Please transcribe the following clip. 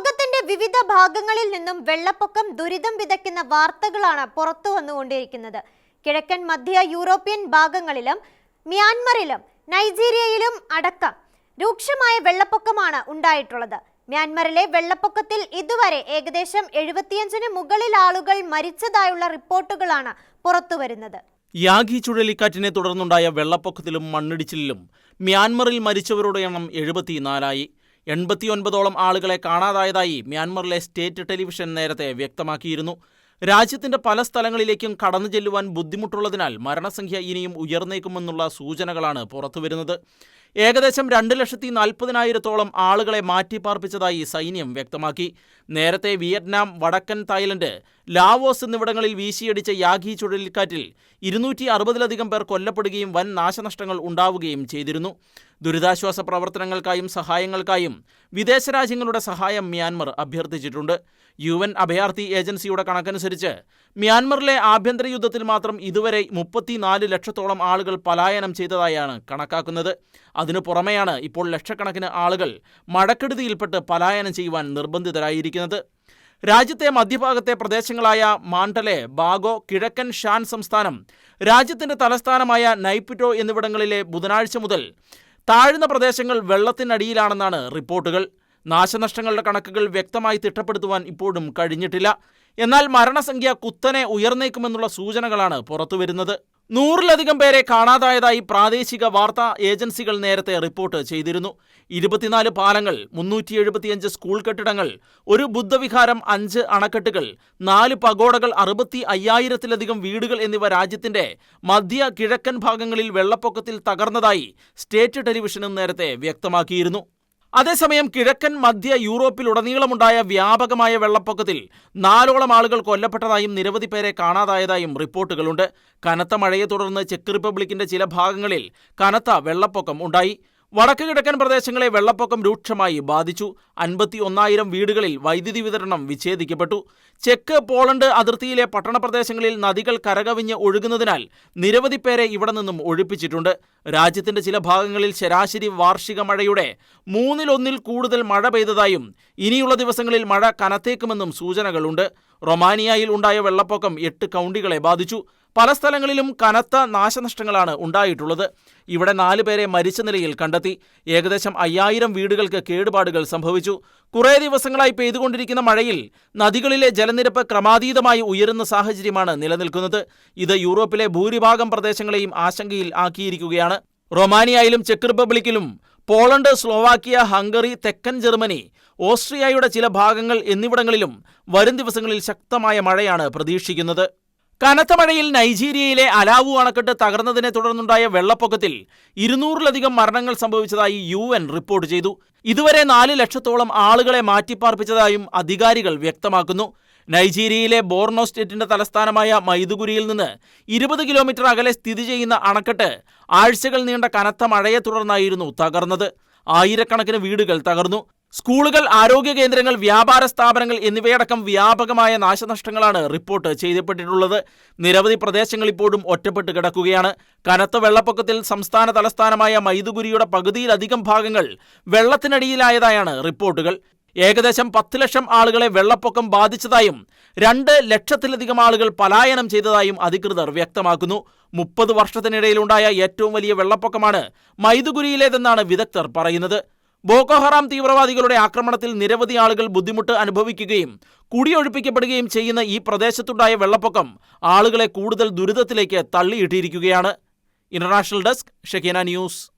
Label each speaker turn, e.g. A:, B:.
A: ലോകത്തിന്റെ വിവിധ ഭാഗങ്ങളിൽ നിന്നും വെള്ളപ്പൊക്കം ദുരിതം വിതയ്ക്കുന്ന വാർത്തകളാണ് പുറത്തു വന്നുകൊണ്ടിരിക്കുന്നത്. കിഴക്കൻ മധ്യ യൂറോപ്യൻ ഭാഗങ്ങളിലും മ്യാൻമറിലും നൈജീരിയയിലും അടക്കം രൂക്ഷമായ വെള്ളപ്പൊക്കമാണ് ഉണ്ടായിട്ടുള്ളത്. മ്യാൻമറിലെ വെള്ളപ്പൊക്കത്തിൽ ഇതുവരെ ഏകദേശം എഴുപത്തിയഞ്ചിന് മുകളിൽ ആളുകൾ മരിച്ചതായുള്ള റിപ്പോർട്ടുകളാണ് പുറത്തുവരുന്നത്
B: യാഗി ചുഴലിക്കാറ്റിനെ തുടർന്നുണ്ടായ വെള്ളപ്പൊക്കത്തിലും മണ്ണിടിച്ചിലിലും മ്യാൻമറിൽ മരിച്ചവരുടെ എണ്ണം എഴുപത്തിനാലായി. എൺപത്തിയൊൻപതോളം ആളുകളെ കാണാതായതായി മ്യാൻമറിലെ സ്റ്റേറ്റ് ടെലിവിഷൻ നേരത്തെ വ്യക്തമാക്കിയിരുന്നു. രാജ്യത്തിന്റെ പല സ്ഥലങ്ങളിലേക്കും കടന്നു ചെല്ലുവാൻ ബുദ്ധിമുട്ടുള്ളതിനാൽ മരണസംഖ്യ ഇനിയും ഉയർന്നേക്കുമെന്നുള്ള സൂചനകളാണ് പുറത്തുവരുന്നത്. ഏകദേശം രണ്ട് ലക്ഷത്തി നാൽപ്പതിനായിരത്തോളം ആളുകളെ മാറ്റിപ്പാർപ്പിച്ചതായി സൈന്യം വ്യക്തമാക്കി. നേരത്തെ വിയറ്റ്നാം വടക്കൻ തായ്ലൻഡ് ലാവോസ് എന്നിവിടങ്ങളിൽ വീശിയടിച്ച യാഗി ചുഴലിക്കാറ്റിൽ ഇരുന്നൂറ്റി അറുപതിലധികം പേർ കൊല്ലപ്പെടുകയും വൻ നാശനഷ്ടങ്ങൾ ഉണ്ടാവുകയും ചെയ്തിരുന്നു. ദുരിതാശ്വാസ പ്രവർത്തനങ്ങൾക്കായും സഹായങ്ങൾക്കായും വിദേശ രാജ്യങ്ങളുടെ സഹായം മ്യാൻമർ അഭ്യർത്ഥിച്ചിട്ടുണ്ട്. യു എൻ അഭയാർത്ഥി ഏജൻസിയുടെ കണക്കനുസരിച്ച് മ്യാൻമറിലെ ആഭ്യന്തര യുദ്ധത്തിൽ മാത്രം ഇതുവരെ മുപ്പത്തിനാല് ലക്ഷത്തോളം ആളുകൾ പലായനം ചെയ്തതായാണ് കണക്കാക്കുന്നത്. അതിനു പുറമെയാണ് ഇപ്പോൾ ലക്ഷക്കണക്കിന് ആളുകൾ മഴക്കെടുതിയിൽപ്പെട്ട് പലായനം ചെയ്യുവാൻ നിർബന്ധിതരായിരിക്കുന്നത്. രാജ്യത്തെ മധ്യഭാഗത്തെ പ്രദേശങ്ങളായ മാണ്ടലെ ബാഗോ കിഴക്കൻ ഷാൻ സംസ്ഥാനം രാജ്യത്തിന്റെ തലസ്ഥാനമായ നൈപ്പിറ്റോ എന്നിവിടങ്ങളിലെ ബുധനാഴ്ച മുതൽ താഴ്ന്ന പ്രദേശങ്ങൾ വെള്ളത്തിനടിയിലാണെന്നാണ് റിപ്പോർട്ടുകൾ. നാശനഷ്ടങ്ങളുടെ കണക്കുകൾ വ്യക്തമായി തിട്ടപ്പെടുത്തുവാൻ ഇപ്പോഴും കഴിഞ്ഞിട്ടില്ല. എന്നാൽ മരണസംഖ്യ കുത്തനെ ഉയർന്നേക്കുമെന്നുള്ള സൂചനകളാണ് പുറത്തുവരുന്നത്. നൂറിലധികം പേരെ കാണാതായതായി പ്രാദേശിക വാർത്താ ഏജൻസികൾ നേരത്തെ റിപ്പോർട്ട് ചെയ്തിരുന്നു. ഇരുപത്തിനാല് പാലങ്ങൾ മുന്നൂറ്റി എഴുപത്തിയഞ്ച് സ്കൂൾ കെട്ടിടങ്ങൾ ഒരു ബുദ്ധവിഹാരം അഞ്ച് അണക്കെട്ടുകൾ നാല് പഗോഡകൾ അറുപത്തി അയ്യായിരത്തിലധികം വീടുകൾ എന്നിവ രാജ്യത്തിന്റെ മധ്യ കിഴക്കൻ ഭാഗങ്ങളിൽ വെള്ളപ്പൊക്കത്തിൽ തകർന്നതായി സ്റ്റേറ്റ് ടെലിവിഷനും നേരത്തെ വ്യക്തമാക്കിയിരുന്നു. അതേസമയം കിഴക്കൻ മധ്യ യൂറോപ്പിലുടനീളമുണ്ടായ വ്യാപകമായ വെള്ളപ്പൊക്കത്തിൽ നാലോളം ആളുകൾ കൊല്ലപ്പെട്ടതായും നിരവധി പേരെ കാണാതായതായും റിപ്പോർട്ടുകളുണ്ട്. കനത്ത മഴയെ തുടർന്ന് ചെക്ക് റിപ്പബ്ലിക്കിന്റെ ചില ഭാഗങ്ങളിൽ കനത്ത വെള്ളപ്പൊക്കം ഉണ്ടായി. വടക്ക് കിഴക്കൻ പ്രദേശങ്ങളെ വെള്ളപ്പൊക്കം രൂക്ഷമായി ബാധിച്ചു. അൻപത്തി ഒന്നായിരം വീടുകളിൽ വൈദ്യുതി വിതരണം വിച്ഛേദിക്കപ്പെട്ടു. ചെക്ക് പോളണ്ട് അതിർത്തിയിലെ പട്ടണപ്രദേശങ്ങളിൽ നദികൾ കരകവിഞ്ഞ് ഒഴുകുന്നതിനാൽ നിരവധി പേരെ ഇവിടെ നിന്നും ഒഴിപ്പിച്ചിട്ടുണ്ട്. രാജ്യത്തിന്റെ ചില ഭാഗങ്ങളിൽ ശരാശരി വാർഷിക മഴയുടെ മൂന്നിലൊന്നിൽ കൂടുതൽ മഴ പെയ്തതായും ഇനിയുള്ള ദിവസങ്ങളിൽ മഴ കനത്തേക്കുമെന്നും സൂചനകളുണ്ട്. റൊമാനിയയിൽ ഉണ്ടായ വെള്ളപ്പൊക്കം എട്ട് കൗണ്ടികളെ ബാധിച്ചു. പല സ്ഥലങ്ങളിലും കനത്ത നാശനഷ്ടങ്ങളാണ് ഉണ്ടായിട്ടുള്ളത്. ഇവിടെ നാല് പേരെ മരിച്ച നിലയിൽ കണ്ടെത്തി. ഏകദേശം അയ്യായിരം വീടുകൾക്ക് കേടുപാടുകൾ സംഭവിച്ചു. കുറേ ദിവസങ്ങളായി പെയ്തുകൊണ്ടിരിക്കുന്ന മഴയിൽ നദികളിലെ ജലനിരപ്പ് ക്രമാതീതമായി ഉയരുന്ന സാഹചര്യമാണ് നിലനിൽക്കുന്നത്. ഇത് യൂറോപ്പിലെ ഭൂരിഭാഗം പ്രദേശങ്ങളെയും ആശങ്കയിൽ ആക്കിയിരിക്കുകയാണ്. റൊമാനിയയിലും ചെക്ക് റിപ്പബ്ലിക്കിലും പോളണ്ട് സ്ലോവാക്കിയ ഹംഗറി തെക്കൻ ജർമ്മനി ഓസ്ട്രിയയുടെ ചില ഭാഗങ്ങൾ എന്നിവിടങ്ങളിലും വരും ദിവസങ്ങളിൽ ശക്തമായ മഴയാണ് പ്രതീക്ഷിക്കുന്നത്. കനത്ത മഴയിൽ നൈജീരിയയിലെ അലാവു അണക്കെട്ട് തകർന്നതിനെ തുടർന്നുണ്ടായ വെള്ളപ്പൊക്കത്തിൽ ഇരുന്നൂറിലധികം മരണങ്ങൾ സംഭവിച്ചതായി യു എൻ റിപ്പോർട്ട് ചെയ്തു. ഇതുവരെ നാല് ലക്ഷത്തോളം ആളുകളെ മാറ്റിപ്പാർപ്പിച്ചതായും അധികാരികൾ വ്യക്തമാക്കുന്നു. നൈജീരിയയിലെ ബോർണോ സ്റ്റേറ്റിന്റെ തലസ്ഥാനമായ മൈദുഗുരിയിൽ നിന്ന് ഇരുപത് കിലോമീറ്റർ അകലെ സ്ഥിതി ചെയ്യുന്ന അണക്കെട്ട് ആഴ്ചകൾ നീണ്ട കനത്ത മഴയെ തുടർന്നായിരുന്നു തകർന്നത്. ആയിരക്കണക്കിന് വീടുകൾ തകർന്നു. സ്കൂളുകൾ ആരോഗ്യ കേന്ദ്രങ്ങൾ വ്യാപാര സ്ഥാപനങ്ങൾ എന്നിവയടക്കം വ്യാപകമായ നാശനഷ്ടങ്ങളാണ് റിപ്പോർട്ട് ചെയ്യപ്പെട്ടിട്ടുള്ളത്. നിരവധി പ്രദേശങ്ങൾ ഇപ്പോഴും ഒറ്റപ്പെട്ട് കിടക്കുകയാണ്. കനത്ത വെള്ളപ്പൊക്കത്തിൽ സംസ്ഥാന തലസ്ഥാനമായ മൈദുഗുരിയുടെ പകുതിയിലധികം ഭാഗങ്ങൾ വെള്ളത്തിനടിയിലായതായാണ് റിപ്പോർട്ടുകൾ. ഏകദേശം പത്ത് ലക്ഷം ആളുകളെ വെള്ളപ്പൊക്കം ബാധിച്ചതായും രണ്ട് ലക്ഷത്തിലധികം ആളുകൾ പലായനം ചെയ്തതായും അധികൃതർ വ്യക്തമാക്കുന്നു. മുപ്പത് വർഷത്തിനിടയിലുണ്ടായ ഏറ്റവും വലിയ വെള്ളപ്പൊക്കമാണ് മൈദുഗുരിയിലേതെന്നാണ് വിദഗ്ധർ പറയുന്നത്. ബോക്കോഹറാം തീവ്രവാദികളുടെ ആക്രമണത്തിൽ നിരവധി ആളുകൾ ബുദ്ധിമുട്ട് അനുഭവിക്കുകയും കുടിയൊഴിപ്പിക്കപ്പെടുകയും ചെയ്യുന്ന ഈ പ്രദേശത്തുണ്ടായ വെള്ളപ്പൊക്കം ആളുകളെ കൂടുതൽ ദുരിതത്തിലേക്ക് തള്ളിയിട്ടിരിക്കുകയാണ്. International desk Shekinah news.